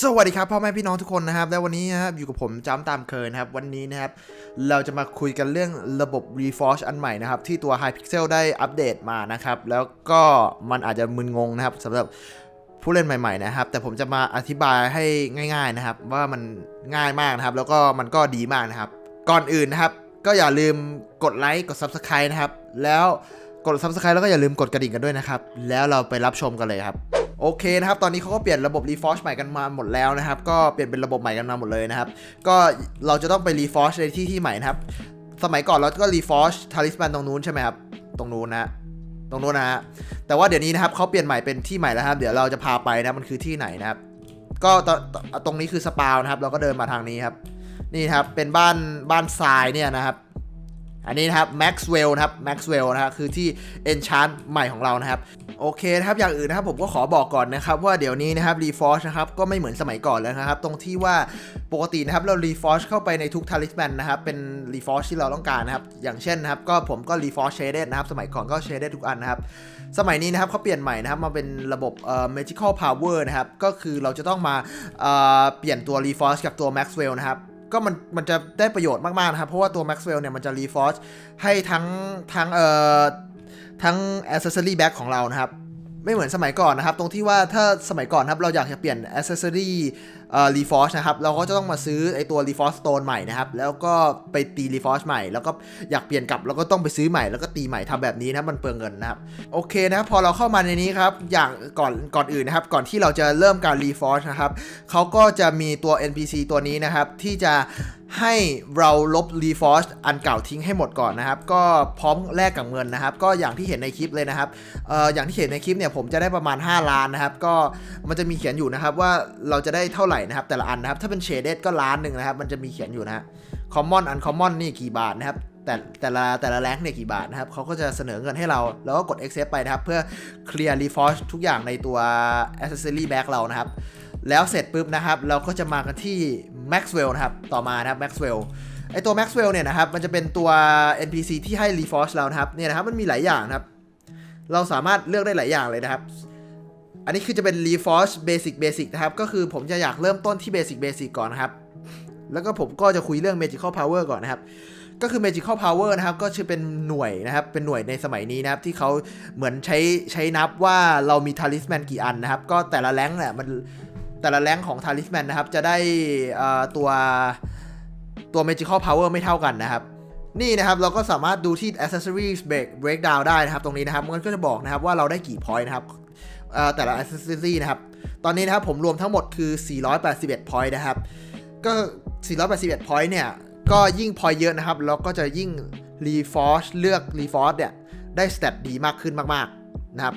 สวัสดีครับพ่อแม่พี่น้องทุกคนนะครับ และวันนี้นะครับอยู่กับผมจ้ำตามเคยนะครับ วันนี้นะครับ เราจะมาคุยกันเรื่องระบบ Reforge อันใหม่นะครับ ที่ตัว Hypixel ได้อัปเดตมานะครับ แล้วก็มันอาจจะมึนงงนะครับสำหรับผู้เล่นใหม่ๆนะครับ แต่ผมจะมาอธิบายให้ง่าย ๆนะครับ ว่ามันง่ายมากนะครับ แล้วก็มันก็ดีมากนะครับ ก่อนอื่นนะครับ ก็อย่าลืมกดไลค์กด Subscribe นะครับ แล้วกด Subscribe แล้วก็อย่าลืมกดกระดิ่งกันด้วยนะครับแล้วเราไปรับชมกันเลยครับ โอเคนะครับ ตอนนี้เขาก็เปลี่ยนระบบ Reforge ใหม่กันมาหมดแล้วนะครับ ก็เปลี่ยนเป็นระบบใหม่กันมาหมดเลยนะครับ ก็เราจะต้องไป Reforge ในที่ที่ใหม่นะครับ สมัยก่อนเราก็ Reforge Talisman ตรงนู้นใช่ไหมครับ ตรงนู้นนะตรงนู้นนะฮะ แต่ว่าเดี๋ยวนี้นะครับเขาเปลี่ยนใหม่เป็นที่ใหม่แล้วครับ เดี๋ยวเราจะพาไปนะ มันคือที่ไหนนะครับ ก็ตตตรงนี้คือสปาวนะครับ เราก็เดินมาทางนี้ครับ นี่ครับ เป็นบ้านบ้านทรายเนี่ยนะครับ อันนี้นะครับ Maxwell นะครับ Maxwell นะครับคือที่ Enchant ใหม่ของเรานะครับโอเคนะครับอย่างอื่นนะครับผมก็ขอบอกก่อนนะครับว่าเดี๋ยวนี้นะครับ Reforge นะครับก็ไม่เหมือนสมัยก่อนแล้วนะครับตรงที่ว่าปกตินะครับเรา Reforge เข้าไปในทุก Talisman นะครับเป็น Reforge ที่เราต้องการนะครับอย่างเช่นนะครับก็ผมก็ Reforge Shaded นะครับสมัยก่อนก็ Shaded ทุกอันนะครับสมัยนี้นะครับเขาเปลี่ยนใหม่นะครับมาเป็นระบบเอ่อ magical power นะครับก็คือเราจะต้องมาเอ่อเปลี่ยนตัว Reforge กับตัว Maxwell นะครับ ก็มันมันจะได้ประโยชน์มาก ๆ นะครับ เพราะว่าตัว Maxwell เนี่ย มันจะรีฟอร์สให้ทั้งทั้งเอ่อทั้ง accessory bag ของเรานะครับ ไม่เหมือนสมัยก่อนนะครับ ตรงที่ว่าถ้าสมัยก่อนครับเราอยากจะเปลี่ยน accessory เอ่อ reforge นะครับ เราก็จะต้องมาซื้อไอตัว reforge stone ใหม่นะครับ แล้วก็ไปตี reforge ใหม่ แล้วก็อยากเปลี่ยนกลับแล้วก็ต้องไปซื้อใหม่แล้วก็ตีใหม่ทำแบบนี้นะมันเปลืองเงินนะครับ โอเคนะครับพอเราเข้ามาในนี้ครับอย่างก่อนก่อนอื่นนะครับ ก่อนที่เราจะเริ่มการ reforge นะครับเขาก็จะมีตัว NPC ตัวนี้นะครับที่จะ ให้เราลบ reforge อันเก่าทิ้งให้หมดก่อนนะครับ ก็พร้อมแลกกับเงินนะครับ ก็อย่างที่เห็นในคลิปเลยนะครับเอ่ออย่างที่เห็นในคลิปเนี่ยผมจะได้ประมาณ 5 ล้านนะครับ ก็มันจะมีเขียนอยู่นะครับว่าเราจะได้เท่าไหร่นะครับ แต่ละอันนะครับ ถ้าเป็น shaded ก็ล้านหนึ่งนะครับ มันจะมีเขียนอยู่นะฮะ common uncommon นี่กี่บาทนะครับแต่แต่ละแต่ละแรงเนี่ยกี่บาทนะครับเขาก็จะเสนอเงินให้เรา แล้วก็กด accept ไปนะครับ เพื่อเคลียร์ reforge ทุกอย่างในตัว accessory bag เรานะครับ แล้วเสร็จปุ๊บนะครับ เราก็จะมากันที่ Maxwell นะครับ ต่อมานะครับ Maxwell ไอตัว Maxwell เนี่ยนะครับ มันจะเป็นตัว NPC ที่ให้ reforge เรานะครับ เนี่ยนะครับ มันมีหลายอย่างนะครับ เราสามารถเลือกได้หลายอย่างเลยนะครับ อันนี้คือจะเป็น reforge basic basic นะครับ ก็คือผมจะอยากเริ่มต้นที่ basic basic ก่อนนะครับ แล้วก็ผมก็จะคุยเรื่อง magical power ก่อนนะครับก็คือ magical power นะครับ ก็จะเป็นหน่วยนะครับ เป็นหน่วยในสมัยนี้นะครับ ที่เขาเหมือนใช้ใช้นับว่าเรามี talisman กี่อันนะครับ ก็แต่ละแรงเนี่ยมัน แต่ละแรงของ talisman นะครับ จะได้เอ่อตัวตัว magical power ไม่เท่ากันนะครับ นี่นะครับ เราก็สามารถดูที่ accessories break breakdown ได้นะครับ ตรงนี้นะครับมันก็จะบอกนะครับว่าเราได้กี่ point นะครับแต่ละ accessory นะครับ ตอนนี้นะครับผมรวมทั้งหมดคือ 481 point นะครับ ก็ 481 point เนี่ย ก็ยิ่ง point เยอะนะครับ เราก็จะยิ่ง reforge เลือก reforge เนี่ย ได้สเตตดีมากขึ้นมาก ๆ นะครับ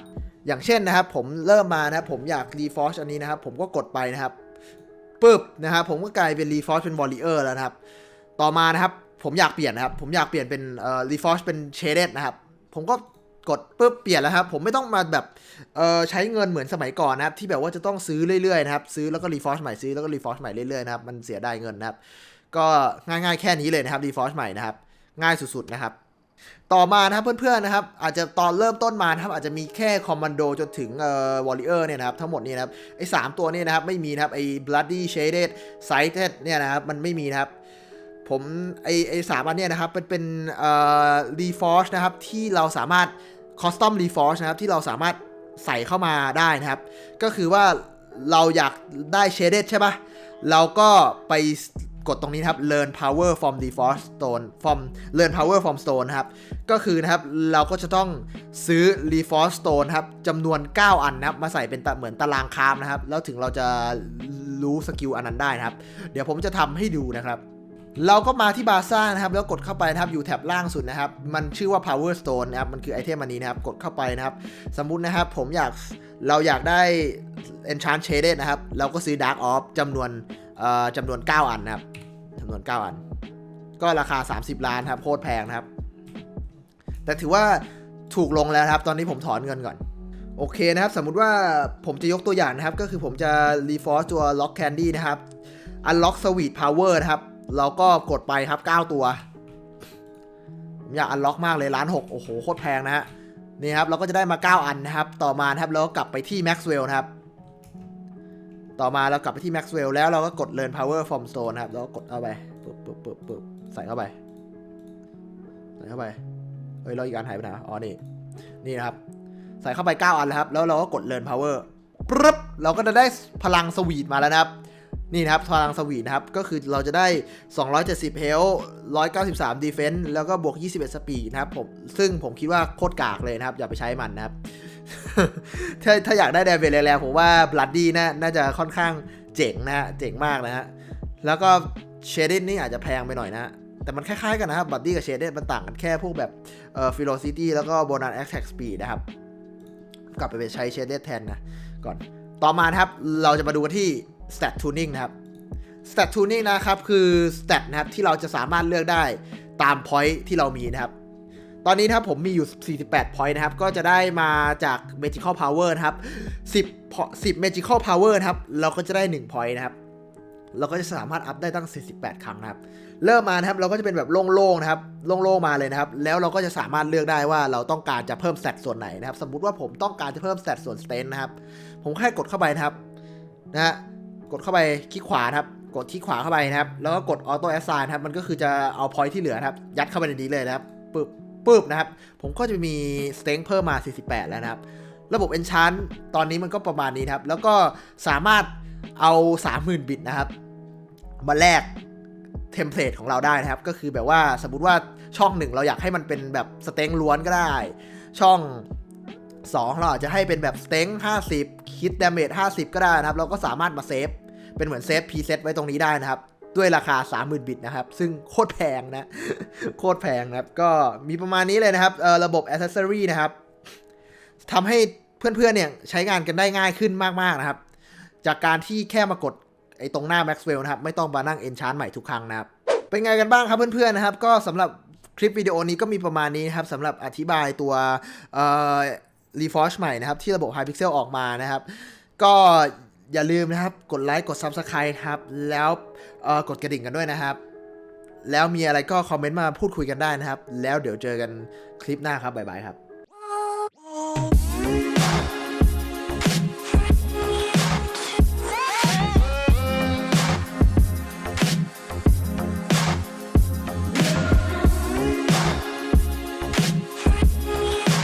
อย่างเช่นนะครับผมเริ่มมานะครับผมอยาก reforge อันนี้นะครับผมก็กดไปนะครับปึ๊บนะครับผมก็กลายเป็น reforge เป็น warrior แล้วนะครับ ต่อมานะครับผมอยากเปลี่ยนนะครับผมอยากเปลี่ยนเป็นเอ่อ reforge เป็น shaded นะครับผมก็กดปุ๊บเปลี่ยนแล้วครับผมไม่ต้องมาแบบเอ่อใช้เงินเหมือนสมัยก่อนนะครับที่แบบว่าจะต้องซื้อเรื่อยๆนะครับซื้อแล้วก็ reforge ใหม่ซื้อแล้วก็ reforge ใหม่เรื่อยๆนะครับมันเสียดายเงินนะครับก็ง่ายๆแค่นี้เลยนะครับ reforge ใหม่นะครับง่ายสุดๆนะครับ ต่อมานะครับเพื่อนๆนะครับ อาจจะตอนเริ่มต้นมานะครับอาจจะมีแค่คอมมานโดจนถึงเอ่อวอลเลอร์เนี่ยนะครับทั้งหมดนี่นะครับไอ้สามตัวนี่นะครับไม่มีนะครับไอ้ bloody shaded sighted เนี่ยนะครับมันไม่มีนะครับผมไอไอสามอันเนี่ยนะครับเป็นเป็นเอ่อ reforge นะครับที่เราสามารถ custom reforge นะครับที่เราสามารถใส่เข้ามาได้นะครับ ก็คือว่าเราอยากได้ shaded ใช่ปะเราก็ไป กดตรงนี้นะครับ learn power from reforge stone from learn power from stone นะครับ ก็คือนะครับเราก็จะต้องซื้อ reforge stone ครับจำนวน 9 อันนะครับ มาใส่เป็นเหมือนตารางคามนะครับ แล้วถึงเราจะรู้สกิลอันนั้นได้นะครับ เดี๋ยวผมจะทำให้ดูนะครับเราก็มาที่บาซ่านะครับ แล้วกดเข้าไปนะครับอยู่แถบล่างสุดนะครับ มันชื่อว่า power stone นะครับ มันคือไอเทมอันนี้นะครับ กดเข้าไปนะครับ สมมุตินะครับผมอยากเราอยากได้ enchant shaded นะครับ เราก็ซื้อ dark off จำนวน จำนวน 9 อันนะครับจำนวน 9 อัน ก็ราคา 30 ล้านครับโคตรแพงนะครับ แต่ถือว่าถูกลงแล้วครับ ตอนนี้ผมถอนเงินก่อน โอเคนะครับ สมมุติว่าผมจะยกตัวอย่างนะครับ ก็คือผมจะ reforce ตัว lock candy นะครับ unlock sweet power นะครับ เราก็กดไปครับ 9 ตัว ผมอยาก unlock มากเลยล้านหกโอ้โหโคตรแพงนะฮะนี่ครับเราก็จะได้มา 9 อันนะครับ ต่อมานะครับเราก็กลับไปที่ Maxwell นะครับ ต่อมาเรากลับไปที่ Maxwell แล้วเราก็กด Learn Power from Stone นะครับ แล้วก็กดเข้าไปปึ๊บปึ๊บปึ๊บปึ๊บใส่เข้าไป ใส่เข้าไปเฮ้ยเราอีกอันหายไปไหนอ๋อนี่ นี่นะครับ ใส่เข้าไป 9 อันแล้วครับ แล้วเราก็กด Learn Power ปึ๊บเราก็จะได้พลังสวีทมาแล้วนะครับ นี่นะครับ พลังสวีทนะครับ ก็คือเราจะได้ 270 Health 193 Defense แล้วก็บวก 21 Speed นะครับผม ซึ่งผมคิดว่าโคตรกากเลยนะครับ อย่าไปใช้มันนะครับ ถ้าถ้าอยากได้แดเวลแรงๆผมว่า Bloody น่าน่าจะค่อนข้างเจ๋งนะฮะ เจ๋งมากนะฮะ แล้วก็เชด e นี่อาจจะแพงไปหน่อยนะ แต่มันคล้ายๆกันนะครับบัดดี้กับเชด e มันต่างกันแค่พวกแบบเอ่อ velocity แล้วก็โบนัส attack speed นะครับ กลับไปใช้เชด e แทนนะ ก่อน ต่อมานะครับ เราจะมาดูกันที่ stat tuning นะครับ stat tuning นะครับคือ stat นะครับที่เราจะสามารถเลือกได้ตาม point ที่เรามีนะครับ ตอนนี้นะครับผมมีอยู่ 48 point นะครับ ก็จะได้มาจาก magical power นะครับ 10 10 magical power นะครับ เราก็จะได้ 1 point นะครับ เราก็จะสามารถอัพได้ตั้ง 48 ครั้งนะครับ เริ่มมานะครับ เราก็จะเป็นแบบโล่งๆนะครับ โล่งๆมาเลยนะครับ แล้วเราก็จะสามารถเลือกได้ว่าเราต้องการจะเพิ่ม stat ส่วนไหนนะครับ สมมุติว่าผมต้องการจะเพิ่ม stat ส่วน strength นะครับ ผมแค่กดเข้าไปนะครับ นะฮะ กดเข้าไปคลิกขวานะครับ กดที่ขวาเข้าไปนะครับ แล้วก็กด auto assign นะครับ มันก็คือจะเอา point ที่เหลือครับ ยัดเข้าไปในนี้เลยนะครับปึ๊บ ปึ๊บนะครับ ผมก็จะมี strength เพิ่มมา 48 แล้วนะครับ ระบบ enchant ตอนนี้มันก็ประมาณนี้นครับ แล้วก็สามารถเอา 30,000 บิตนะครับ มาแลกเทมเพลตของเราได้นะครับ ก็คือแบบว่าสมมุติว่าช่องหนึ่งเราอยากให้มันเป็นแบบสเต็งล้วนก็ได้ ช่อง2เราอาจจะให้เป็นแบบสเต็ง50 คิดดาเมจ50 ก็ได้นะครับ เราก็สามารถมาเซฟเป็นเหมือนเซฟพีเซตไว้ตรงนี้ได้นะครับ ด้วยราคา 30,000 บิตนะครับ ซึ่งโคตรแพงนะ โคตรแพงนะครับ ก็มีประมาณนี้เลยนะครับระบบ Accessory นะครับทำให้เพื่อนๆเนี่ยใช้งานกันได้ง่ายขึ้นมากๆนะครับ จากการที่แค่มากดไอ้ตรงหน้า Maxwell นะครับ ไม่ต้องมานั่ง Enchant ใหม่ทุกครั้งนะครับ เป็นไงกันบ้างครับเพื่อนๆนะครับ ก็สำหรับคลิปวิดีโอนี้ก็มีประมาณนี้นะครับสำหรับอธิบายตัวเอ่อ Reforge ใหม่นะครับ ที่ระบบ Hypixel ออกมานะครับ ก็ อย่าลืมนะครับ กดไลค์กด Subscribe ครับ แล้วกดกระดิ่งกันด้วยนะครับ แล้วมีอะไรก็คอมเมนต์มาพูดคุยกันได้นะครับ แล้วเดี๋ยวเจอกันคลิปหน้าครับบ๊ายบายครับ